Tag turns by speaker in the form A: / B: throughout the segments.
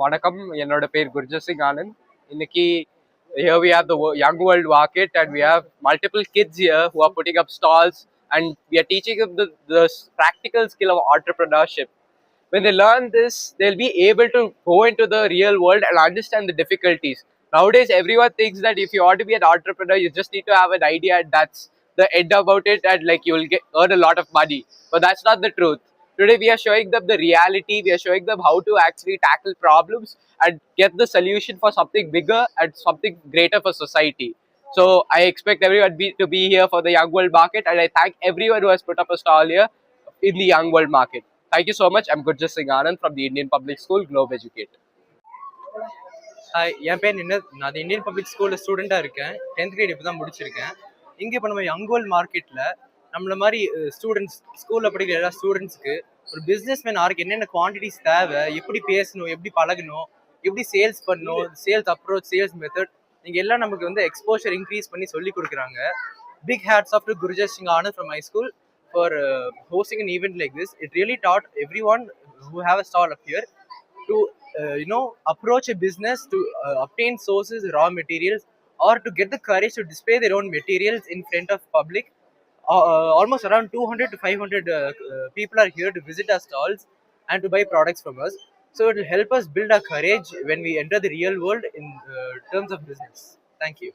A: வணக்கம் என்னோட பேர் குர்ஜர் சிங் ஆனந்த் இன்னைக்கு here we have the wo- young world market and we have multiple kids here who are putting up stalls and we are teaching them the, the s- practical skill of entrepreneurship when they learn this they'll be able to go into the real world and understand the difficulties nowadays everyone thinks that if you want to be an entrepreneur you just need to have an idea and that's the end about it and like you will get earn a lot of money but that's not the truth Today we are showing them the reality, we are showing them how to actually tackle problems and get the solution for something bigger and something greater for society. So I expect everyone be, to be here for the Young World Market and I thank everyone who has put up a stall here in the Young World Market. Thank you so much. I'm Gurjas Singh Anand from the Indian Public School, Globe Educate.
B: Hi என் பேர் நின்னத் நான் அது Indian public ஸ்கூலில் ஸ்டூடெண்ட்டாக இருக்கேன் tenth great இப்போ தான் முடிச்சிருக்கேன் இங்கே இப்போ நம்ம யங்கோல் மார்க்கெட்டில் நம்மள மாதிரி ஸ்டூடெண்ட்ஸ் ஸ்கூலில் படிக்கிற எல்லா ஸ்டூடெண்ட்ஸ்க்கு ஒரு பிஸ்னஸ் மேன் ஆருக்கு என்னென்ன குவான்டிட்டிஸ் தேவை எப்படி பேசணும் எப்படி பழகணும் எப்படி சேல்ஸ் பண்ணணும் சேல்ஸ் அப்ரோச் சேல்ஸ் மெத்தட் நீங்க எல்லாம் நமக்கு வந்து எக்ஸ்போஷர் இன்க்ரீஸ் பண்ணி சொல்லி கொடுக்குறாங்க. Big hats off to Gurjas Singh Anand from my school for hosting an event like this it really taught every one who have a stall up here to you know approach know business to obtain sources raw materials or to get the courage to display courage own materials in front of public Uh, uh, almost around 200 to 500 hundred people people are here to visit our stalls and to buy products from us. So it will help us build our courage when we enter the real world in uh, terms of business. Thank you.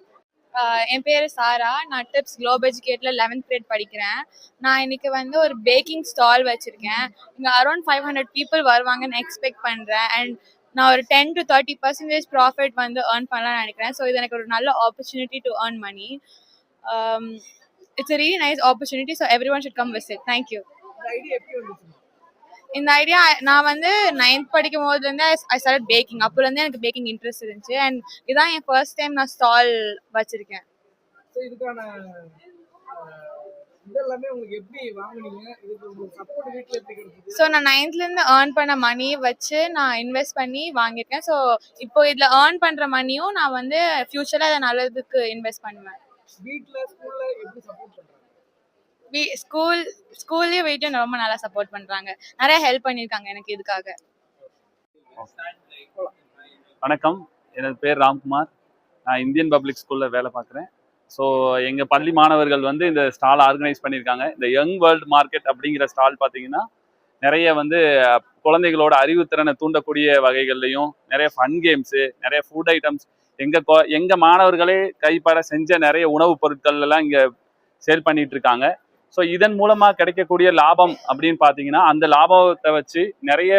C: என் பேர் சாரா. நான் DIPS Globe எஜுகேட்டில் eleventh grade படிக்கிறேன். நான் இன்னைக்கு வந்து ஒரு baking stall வச்சுருக்கேன். இங்கே அரௌண்ட் ஃபைவ் ஹண்ட்ரட் பீப்புள் வருவாங்கன்னு எக்ஸ்பெக்ட் பண்ணுறேன் அண்ட் நான் ஒரு ten to thirty percentage profit வந்து ஏர்ன் பண்ணலாம்னு நினைக்கிறேன். ஸோ இது எனக்கு ஒரு நல்ல opportunity to earn money it's a really nice opportunity so every one should come visit thank you இந்த ஐடியா நான் வந்து நைன்த் படிக்கும் போதுலேருந்து ஐ ஸ்டார்ட் பேக்கிங் அப்போலேருந்து எனக்கு பேக்கிங் இன்ட்ரெஸ்ட் இருந்துச்சு. அண்ட் இதான் என் ஃபர்ஸ்ட் டைம் நான் ஸ்டால் வச்சிருக்கேன்.
D: ஸோ
C: நான் நைன்த்லேருந்து ஏர்ன் பண்ண மணி வச்சு நான் இன்வெஸ்ட் பண்ணி வாங்கியிருக்கேன். ஸோ இப்போ இதில் ஏர்ன் பண்ணுற மணியும் நான் வந்து ஃப்யூச்சரில் அதை நல்லதுக்கு இன்வெஸ்ட் பண்ணுவேன்.
D: வீட்டில் ஸ்கூலில் எப்படி சப்போர்ட் பண்ணுறாங்க
C: வீ ஸ்கூல் ஸ்கூல்லேயும் வீட்டையும் ரொம்ப நல்லா சப்போர்ட் பண்ணுறாங்க நிறைய ஹெல்ப் பண்ணியிருக்காங்க எனக்கு இதுக்காக.
E: வணக்கம். எனது பேர் ராம்குமார். நான் இந்தியன் பப்ளிக் ஸ்கூலில் வேலை பார்க்குறேன். ஸோ எங்கள் பள்ளி மாணவர்கள் வந்து இந்த ஸ்டால் ஆர்கனைஸ் பண்ணியிருக்காங்க. இந்த யங் வேர்ல்டு மார்க்கெட் அப்படிங்கிற ஸ்டால் பார்த்தீங்கன்னா நிறைய வந்து குழந்தைகளோட அறிவுத்திறனை தூண்டக்கூடிய வகைகள்லையும் நிறைய ஃபன் கேம்ஸு நிறைய ஃபுட் ஐட்டம்ஸ் எங்கள் கோ எங்கள் மாணவர்களே கைப்பட செஞ்ச நிறைய உணவுப் பொருட்கள் எல்லாம் இங்கே சேல் பண்ணிட்டு இருக்காங்க ஸோ இதன் மூலமாக கிடைக்கக்கூடிய லாபம் அப்படின்னு பார்த்தீங்கன்னா அந்த லாபத்தை வச்சு நிறைய